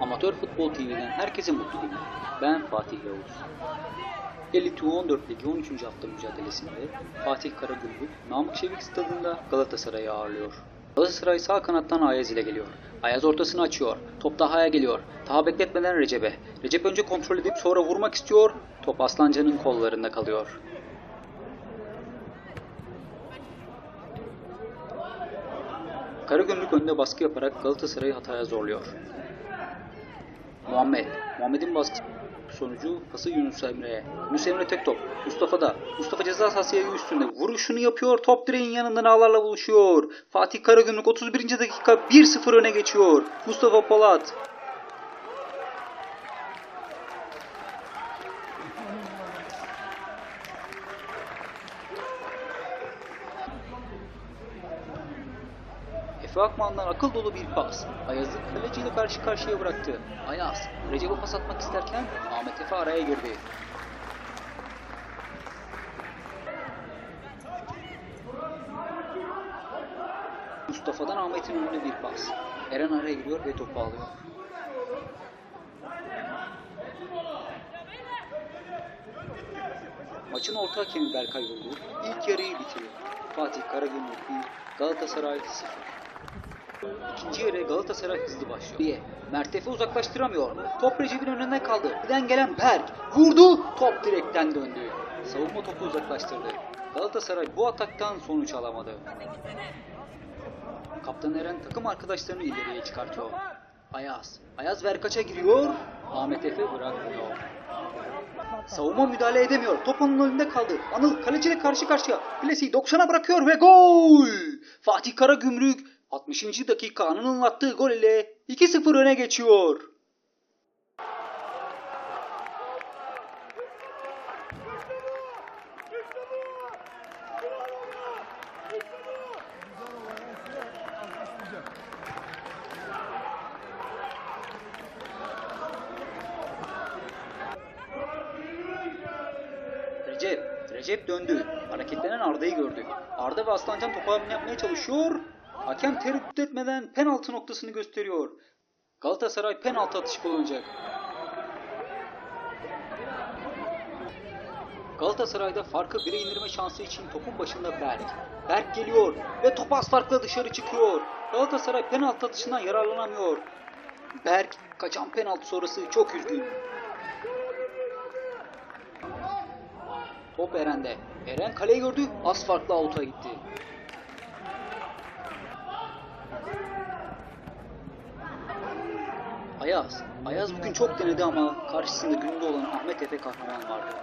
Amatör Futbol TV'den herkese mutlu günler. Ben Fatih Yavuz. Elite 14 Ligi 13. hafta mücadelesinde Fatih Karagümrük, Namık Çevik stadında Galatasaray'ı ağırlıyor. Galatasaray sağ kanattan Ayaz ile geliyor. Ayaz ortasını açıyor. Top Taha'ya geliyor. Taha bekletmeden Recep'e. Recep önce kontrol edip sonra vurmak istiyor. Top Aslancan'ın kollarında kalıyor. Karagümrük önde baskı yaparak Galatasaray'ı hataya zorluyor. Muhammed. Muhammed'in baskısı sonucu pası Yunus Emre'ye. Yunus Emre tek top. Mustafa da. Mustafa ceza sahası üstünde. Vuruşunu yapıyor. Top direğin yanından ağlarla buluşuyor. Fatih Karagümrük 31. dakika 1-0 öne geçiyor. Mustafa Polat. Efe Akman'dan akıl dolu bir pas. Ayaz'ı kaleciyle karşı karşıya bıraktı. Ayaz, Recep'e pas atmak isterken Ahmet Efe araya girdi. Mustafa'dan Ahmet'in önüne bir pas. Eren araya giriyor ve topu alıyor. Maçın orta hakemi Berkay Yurdu ilk yarıyı bitiriyor. Fatih Karagümrük 1, Galatasaray 0. İkinci yere Galatasaray hızlı başlıyor. Diye. Mert Efe uzaklaştıramıyor. Top Recep'in önüne kaldı. Birden gelen Berk. Vurdu. Top direkten döndü. Savunma topu uzaklaştırdı. Galatasaray bu ataktan sonuç alamadı. Kaptan Eren takım arkadaşlarını ileriye çıkartıyor. Ayaz. Ayaz Verkaç'a giriyor. Ahmet Efe bırakmıyor. Savunma müdahale edemiyor. Top onun önünde kaldı. Anıl kaleciyle karşı karşıya. Plesi'yi 90'a bırakıyor ve gol! Fatih Karagümrük 60. dakika Anıl'ın attığı gol ile 2-0 öne geçiyor. Recep. Recep döndü. Hareketlenen Arda'yı gördü. Arda ve Aslancan hamle yapmaya çalışıyor. Hakem tereddüt etmeden penaltı noktasını gösteriyor. Galatasaray penaltı atışı kullanacak. Galatasaray'da farkı 1'e indirme şansı için topun başında Berk. Berk geliyor ve top az farkla dışarı çıkıyor. Galatasaray penaltı atışından yararlanamıyor. Berk kaçan penaltı sonrası çok üzgün. Top Eren'de. Eren kaleyi gördü. Az farklı avuta gitti. Ayaz. Ayaz bugün çok denedi ama karşısında günde olan Ahmet Efe kahraman vardı.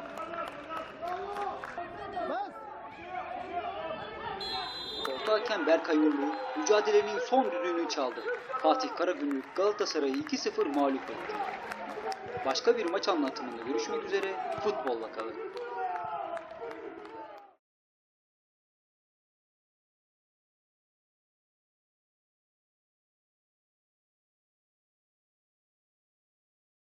Orta hakem Berkay Yollu mücadelenin son düdüğünü çaldı. Fatih Karagümrük Galatasaray'ı 2-0 mağlup etti. Başka bir maç anlatımında görüşmek üzere futbolla kalın.